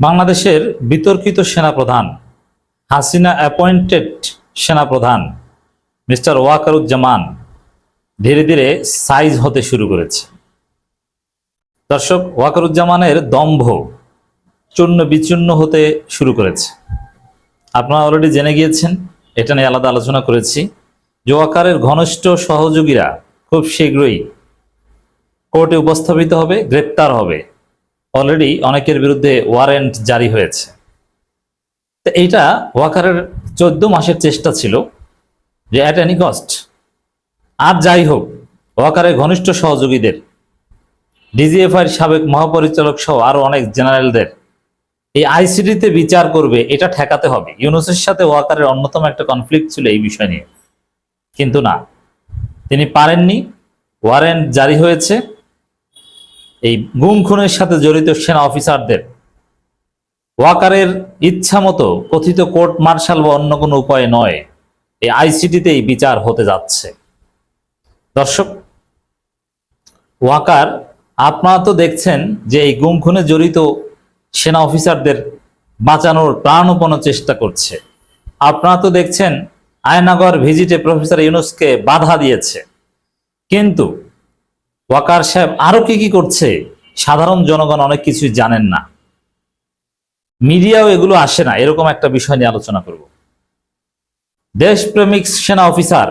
বাংলাদেশের বিতর্কিত সেনাপ্রধান, হাসিনা অ্যাপয়েন্টেড সেনাপ্রধান মিস্টার ওয়াকারুজ্জামান ধীরে ধীরে সাইজ হতে শুরু করেছে। দর্শক, ওয়াকারুজ্জামানের দম্ভ চূর্ণ বিচূর্ণ হতে শুরু করেছে। আপনারা অলরেডি জেনে গিয়েছেন, এটা নিয়ে আলাদা আলোচনা করেছি যে ওয়াকারের ঘনিষ্ঠ সহযোগীরা খুব শীঘ্রই কোর্টে উপস্থাপিত হবে, গ্রেপ্তার হবে। অলরেডি অনেকের বিরুদ্ধে ওয়ারেন্ট জারি হয়েছে। তো এইটা ওয়াকারের চোদ্দ মাসের চেষ্টা ছিল যে অ্যাট এনি কস্ট আর যাই হোক, ওয়াকারের ঘনিষ্ঠ সহযোগীদের ডিজিএফআইয়ের সাবেক মহাপরিচালক সহ আরও অনেক জেনারেলদের, এই আইসিডিতে বিচার করবে, এটা ঠেকাতে হবে। ইউনুসের সাথে ওয়াকারের অন্যতম একটা কনফ্লিক্ট ছিল এই বিষয় নিয়ে। কিন্তু না, তিনি পারেননি ওয়ারেন্ট জারি হয়েছে এই গুম খুনের সাথে জড়িত সেনা অফিসারদের। ওয়াকারের ইচ্ছা মতো কথিত কোর্ট মার্শাল বা অন্য কোনো উপায় নয়। এই আইসিটিতেই বিচার হতে যাচ্ছে। দর্শক, ওয়াকার আপনারা তো দেখছেন যে এই গুম খুনে জড়িত সেনা অফিসারদের বাঁচানোর প্রাণপণ চেষ্টা করছে। আপনারা তো দেখছেন, আয়নাগর ভিজিটে প্রফেসর ইউনুসকে বাধা দিয়েছে। কিন্তু ওয়াকার সাহেব আরও কি কি করছে? সাধারণ জনগণ অনেক কিছু জানেন না। মিডিয়াও এগুলো আসে না, এরকম একটা বিষয় নিয়ে আলোচনা করব। দেশপ্রেমিক সেনা অফিসার,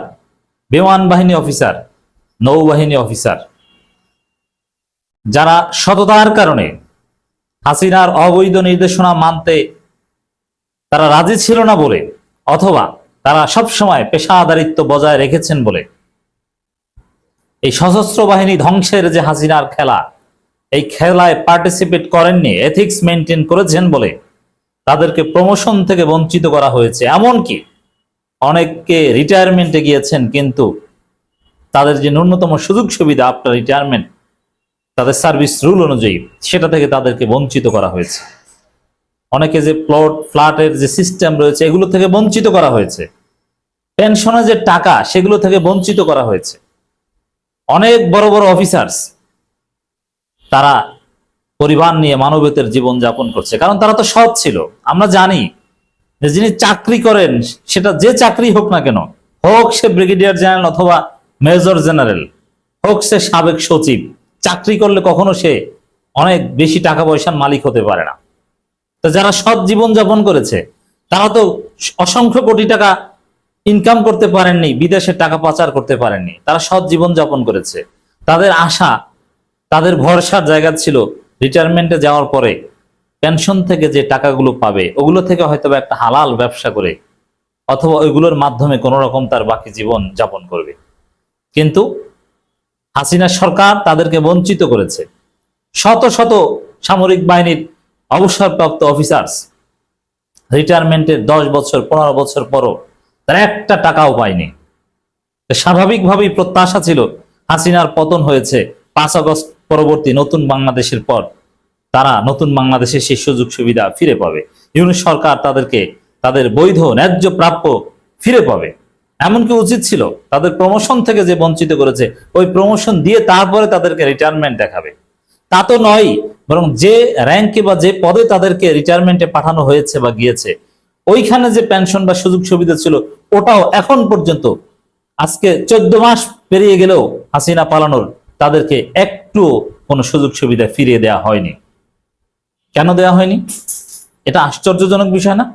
বিমান বাহিনী অফিসার, নৌবাহিনী অফিসার, যারা সততার কারণে হাসিনার অবৈধ নির্দেশনা মানতে তারা রাজি ছিল না বলে, অথবা তারা সবসময় পেশাদারিত্ব বজায় রেখেছেন বলে এই সশস্ত্র বাহিনী ধ্বংসের যে হাসিনার খেলা, এই খেলায় পার্টিসিপেট করেননি এথিক্স মেনটেন করেছেন বলে তাদেরকে প্রমোশন থেকে বঞ্চিত করা হয়েছে। এমনকি অনেককে রিটায়ারমেন্টে গিয়েছেন, কিন্তু তাদের যে ন্যূনতম সুযোগ সুবিধা আফটার রিটায়ারমেন্ট তাদের সার্ভিস রুল অনুযায়ী সেটা থেকে তাদেরকে বঞ্চিত করা হয়েছে। অনেকে যে প্লট ফ্ল্যাটের যে সিস্টেম রয়েছে, এগুলো থেকে বঞ্চিত করা হয়েছে। পেনশনের যে টাকা, সেগুলো থেকে বঞ্চিত করা হয়েছে। অনেক বড় বড় অফিসার্স তারা পরিবার নিয়ে মানবতের জীবন যাপন করছে। কারণ তারা তো সৎ ছিল। আমরা জানি যে যিনি চাকরি করেন, সেটা যে চাকরি হোক না কেন, হোক সে ব্রিগেডিয়ার জেনারেল অথবা মেজর জেনারেল, হোক সে সাবেক সচিব, চাকরি করলে কখনো সে অনেক বেশি টাকা পয়সার মালিক হতে পারে না। তো যারা সৎ জীবন যাপন করেছে, তারা তো অসংখ্য কোটি টাকা ইনকাম করতে পারেননি, বিদেশে টাকা পাচার করতে পারেননি, তারা সৎ জীবন যাপন করেছে। তাদের আশা, তাদের ভরসার জায়গা ছিল রিটায়ারমেন্টে যাওয়ার পরে পেনশন থেকে যে টাকাগুলো পাবে, ওগুলো থেকে হয়তো একটা হালাল ব্যবসা করে, অথবা ওইগুলোর মাধ্যমে কোনো রকম তার বাকি জীবন যাপন করবে। কিন্তু হাসিনা সরকার তাদেরকে বঞ্চিত করেছে। শত শত সামরিক বাহিনীর অবসরপ্রাপ্ত অফিসার্স রিটায়ারমেন্টের দশ বছর, পনেরো বছর পরও তারা একটা টাকাও পায়নি। স্বাভাবিকভাবেই প্রত্যাশা ছিল হাসিনার পতন হয়েছে পাঁচ আগস্ট পরবর্তী নতুন বাংলাদেশের পর তারা নতুন বাংলাদেশের সেই সুযোগ সুবিধা ফিরে পাবে। ইউনিট সরকার তাদেরকে তাদের বৈধ ন্যায্য প্রাপ্য ফিরে পাবে। এমনকি উচিত ছিল তাদের প্রমোশন থেকে যে বঞ্চিত করেছে, ওই প্রমোশন দিয়ে তারপরে তাদেরকে রিটায়ারমেন্ট দেখাবে। তা তো নয় বরং যে র্যাঙ্কে বা যে পদে তাদেরকে রিটায়ারমেন্টে পাঠানো হয়েছে বা গিয়েছে ওইখানে যে পেনশন বা সুযোগ সুবিধা ছিল, ওটাও এখন পর্যন্ত, আজকে চোদ্দ মাস পেরিয়ে গেলেও হাসিনা পালানোর তাদেরকে একটু কোনো সুযোগ সুবিধা ফিরিয়ে দেওয়া হয়নি। কেন দেওয়া হয়নি? এটা আশ্চর্যজনক বিষয় না?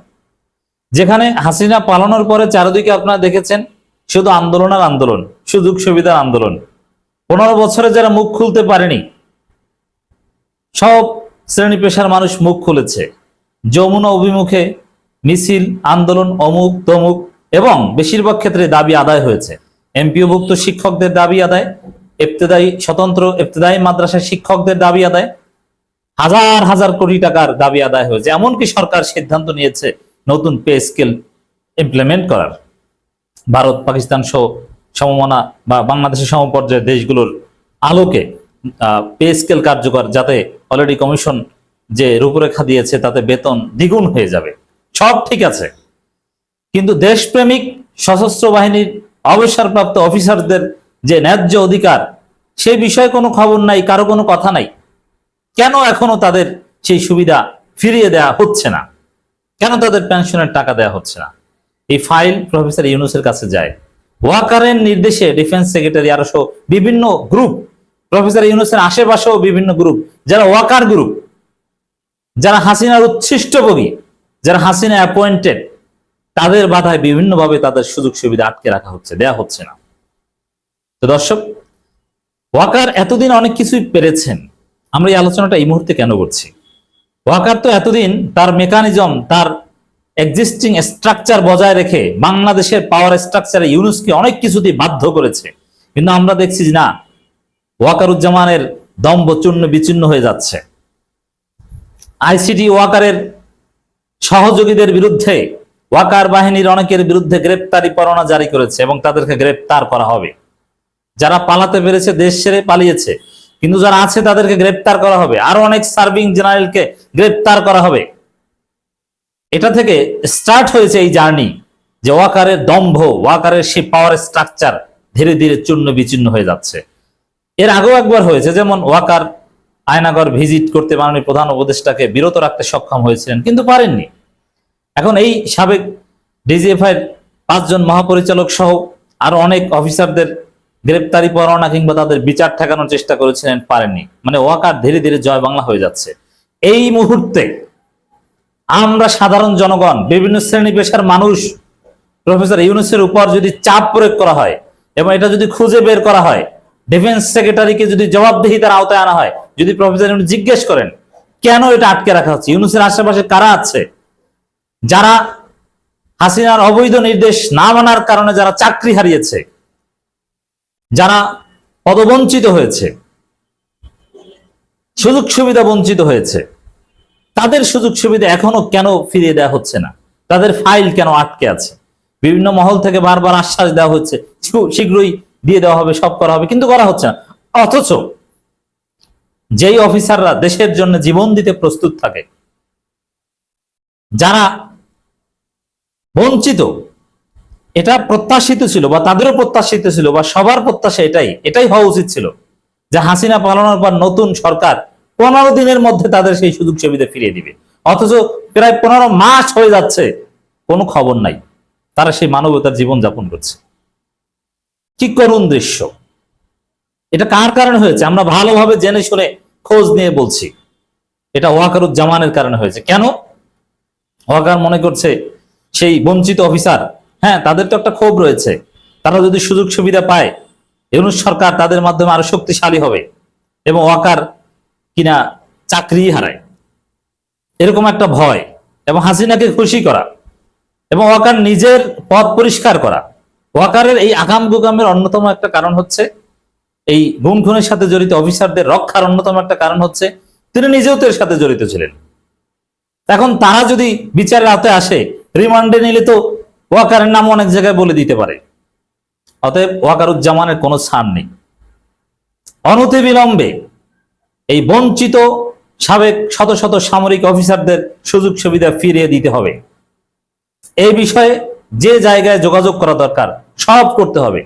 যেখানে হাসিনা পালানোর পরে চারিদিকে আপনারা দেখেছেন, শুধু আন্দোলন আর আন্দোলন, সুযোগ সুবিধার আন্দোলন। পনেরো বছরে যারা মুখ খুলতে পারেনি, সব শ্রেণি পেশার মানুষ মুখ খুলেছে। যমুনা অভিমুখে মিছিল, আন্দোলন, অমুক, তমুক এবং বেশিরভাগ ক্ষেত্রে দাবি আদায় হয়েছে। এমপিওভুক্ত শিক্ষকদের দাবি আদায়, ইবতেদায়ী, স্বতন্ত্র ইবতেদায়ী মাদ্রাসার শিক্ষকদের দাবি আদায়, হাজার হাজার কোটি টাকার দাবি আদায় হয়েছে। এমনকি সরকার সিদ্ধান্ত নিয়েছে নতুন পে স্কেল ইমপ্লিমেন্ট করার। ভারত, পাকিস্তান সহ সমমনা বা বাংলাদেশের সমপর্যায়ের দেশগুলোর আলোকে পে স্কেল কার্যকর যাতে অলরেডি কমিশন যে রূপরেখা দিয়েছে তাতে বেতন দ্বিগুণ হয়ে যাবে। সব ঠিক আছে। কিন্তু দেশপ্রেমিক সশস্ত্র বাহিনীর অবসরপ্রাপ্ত অফিসারদের যে ন্যায্য অধিকার, সে বিষয়ে কোনো খবর নাই, কারও কোনো কথা নাই। কেন এখনও তাদের সেই সুবিধা ফিরিয়ে দেয়া হচ্ছে না? কেন তাদের পেনশনের টাকা দেওয়া হচ্ছে না? এই ফাইল প্রফেসর ইউনুসের কাছে যায়। ওয়াকারের নির্দেশে ডিফেন্স সেক্রেটারি আরও বিভিন্ন গ্রুপ, প্রফেসর ইউনুসের আশেপাশেও বিভিন্ন গ্রুপ, যারা ওয়াকার গ্রুপ, যারা হাসিনার উচ্ছিষ্টভোগী যারা হাসিনা অ্যাপয়েন্টেড তাদের বাধায় বিভিন্নভাবে তাদের সুযোগ সুবিধা আটকে রাখা হচ্ছে, দেয়া হচ্ছে না। তো দর্শক, ওয়াকার এতদিন অনেক কিছুই পেরেছেন। আমরা এই আলোচনাটা এই মুহূর্তে কেন করছি? ওয়াকার তো এতদিন তার মেকানিজম তার এক্সিস্টিং স্ট্রাকচার বজায় রেখে বাংলাদেশের পাওয়ার স্ট্রাকচারে ইউনুসকে অনেক কিছু দিয়ে বাধ্য করেছে। কিন্তু আমরা দেখছি না, ওয়াকারুজ্জামানের দম্ভ চূর্ণ বিচ্ছিন্ন হয়ে যাচ্ছে। আইসিটি ওয়াকারের সহযোগীদের বিরুদ্ধে ওয়াকার বাহিনীর অনেকের বিরুদ্ধে গ্রেপ্তারি পরোয়ানা জারি করেছে এবং তাদেরকে গ্রেপ্তার করা হবে। যারা পালাতে পেরেছে, দেশ ছেড়ে পালিয়েছে, কিন্তু যারা আছে তাদেরকে গ্রেপ্তার করা হবে। আরও অনেক সার্ভিং জেনারেলকে গ্রেপ্তার করা হবে। এটা থেকে স্টার্ট হয়েছে এই জার্নি যে ওয়াকারের দম্ভ, ওয়াকারের সেই পাওয়ার স্ট্রাকচার ধীরে ধীরে চূর্ণ বিচ্ছিন্ন হয়ে যাচ্ছে। এর আগেও একবার হয়েছে, যেমন ওয়াকার আয়নাগর ভিজিট করতে মাননীয় প্রধান উপদেষ্টাকে বিরত রাখতে সক্ষম হয়েছিলেন, কিন্তু পারেননি। এখন এই সাবেক ডিজিএফআই পাঁচজন মহাপরিচালক সহ আরও অনেক অফিসারদের গ্রেপ্তারি, পরোয়ানা কিংবা তাদের বিচার ঠেকানোর চেষ্টা করেছিলেন, পারেননি। মানে ওয়াকার ধীরে ধীরে জয় বাংলা হয়ে যাচ্ছে। এই মুহূর্তে আমরা সাধারণ জনগণ, বিভিন্ন শ্রেণি পেশার মানুষ, প্রফেসর ইউনুসের উপর যদি চাপ প্রয়োগ করা হয় এবং এটা যদি খুঁজে বের করা হয় ডিফেন্স সেক্রেটারিকে যদি জবাবদিহিতার আওতায় আনা হয়, যদি প্রফেসর ইউনুস জিজ্ঞেস করেন, কেন এটা আটকে রাখা হচ্ছে? ইউনুসের আশেপাশে কারা আছে? যারা হাসিনার অবৈধ নির্দেশ না মানার কারণে যারা চাকরি হারিয়েছে, যারা পদবঞ্চিত হয়েছে, সুযোগ সুবিধা বঞ্চিত হয়েছে, তাদের সুযোগ সুবিধা এখনও কেন ফিরিয়ে দেওয়া হচ্ছে না? তাদের ফাইল কেন আটকে আছে? বিভিন্ন মহল থেকে বারবার আশ্বাস দেওয়া হচ্ছে শীঘ্রই দিয়ে দেওয়া হবে, সব করা হবে, কিন্তু করা হচ্ছে না। অথচ যেই অফিসাররা দেশের জন্য জীবন দিতে প্রস্তুত থাকে, যারা বঞ্চিত, এটা প্রত্যাশিত ছিল বা তাদেরও প্রত্যাশিত ছিল বা সবার প্রত্যাশা এটাই এটাই হওয়া উচিত ছিল যে হাসিনা পালানোর পর নতুন সরকার পনেরো দিনের মধ্যে তাদের সেই সুযোগ সুবিধা ফিরিয়ে দিবে। অথচ প্রায় পনেরো মাস হয়ে যাচ্ছে, কোনো খবর নাই। তারা সেই মানবতার জীবন যাপন করছে। কি করুণ দৃশ্য। এটা কার কারণে হয়েছে? আমরা ভালোভাবে জেনে শুনে খোঁজ নিয়ে বলছি। এটা ওয়াকারুজ্জামানের কারণে হয়েছে। কেন? ওয়াকার মনে করছে সেই বঞ্চিত অফিসার হ্যাঁ তাদের তো একটা ক্ষোভ রয়েছে। তারা যদি সুযোগ সুবিধা পায়, ইউনুস সরকার তাদের মাধ্যমে আরও শক্তিশালী হবে এবং ওয়াকার কিনা চাকরি হারায়। এরকম একটা ভয় এবং হাসিনাকে খুশি করা এবং ওয়াকার নিজের পথ পরিষ্কার করা। ওয়াকারের এই আগাম গুগামের অন্যতম একটা কারণ হচ্ছে, এই গুম খুনের সাথে জড়িত অফিসারদের রক্ষার অন্যতম একটা কারণ হচ্ছে, তিনি নিজেও তো এর সাথে জড়িত ছিলেন। এখন তারা যদি বিচারের হাতে আসে, রিমান্ডে নিলে তো ওয়াকারের নাম অনেক জায়গায় বলে দিতে পারে। অতএব ওয়াকারুজ্জামানের কোনো ছাড় নেই। অনতি বিলম্বে এই বঞ্চিত সাবেক শত শত সামরিক অফিসারদের সুযোগ সুবিধা ফিরিয়ে দিতে হবে। এই বিষয়ে যে জায়গায় যোগাযোগ করা দরকার, সব করতে হবে।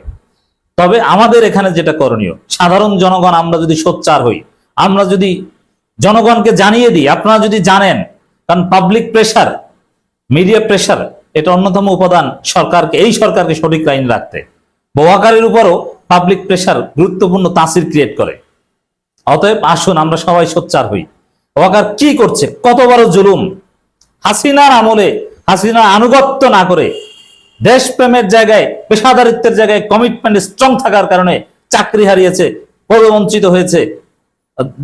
তবে আমাদের এখানে যেটা করণীয়, সাধারণ জনগণ আমরা যদি সোচ্চার হই, আমরা যদি জনগণকে জানিয়ে দিই, আপনারা যদি জানেন, কারণ পাবলিক প্রেশার মিডিয়া প্রেশার এটা অন্যতম উপাদান সরকারকে, এই সরকারকে সঠিক লাইন রাখতে। ওয়াকারের উপরও পাবলিক প্রেশার গুরুত্বপূর্ণ তাসির ক্রিয়েট করে। অতএব আসুন, আমরা সবাই সোচ্চার হই। ওয়াকার কি করছে? কত বড় জুলুম। হাসিনার আমলে, হাসিনার আনুগত্য না করে দেশপ্রেমের জায়গায়, পেশাদারিত্বের জায়গায় কমিটমেন্ট স্ট্রং থাকার কারণে চাকরি হারিয়েছে, পদবঞ্চিত হয়েছে,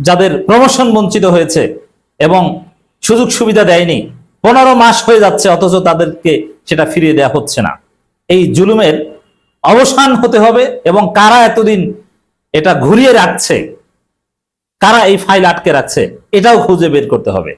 যাদের প্রমোশন বঞ্চিত হয়েছে এবং সুযোগ সুবিধা দেয়নি। পনেরো মাস হয়ে যাচ্ছে, অথচ তাদেরকে সেটা ফিরিয়ে দেওয়া হচ্ছে না। এই জুলুমের অবসান হতে হবে এবং কারা এতদিন এটা ঘুরিয়ে রাখছে, কারা এই ফাইল আটকে রাখছে, এটাও খুঁজে বের করতে হবে।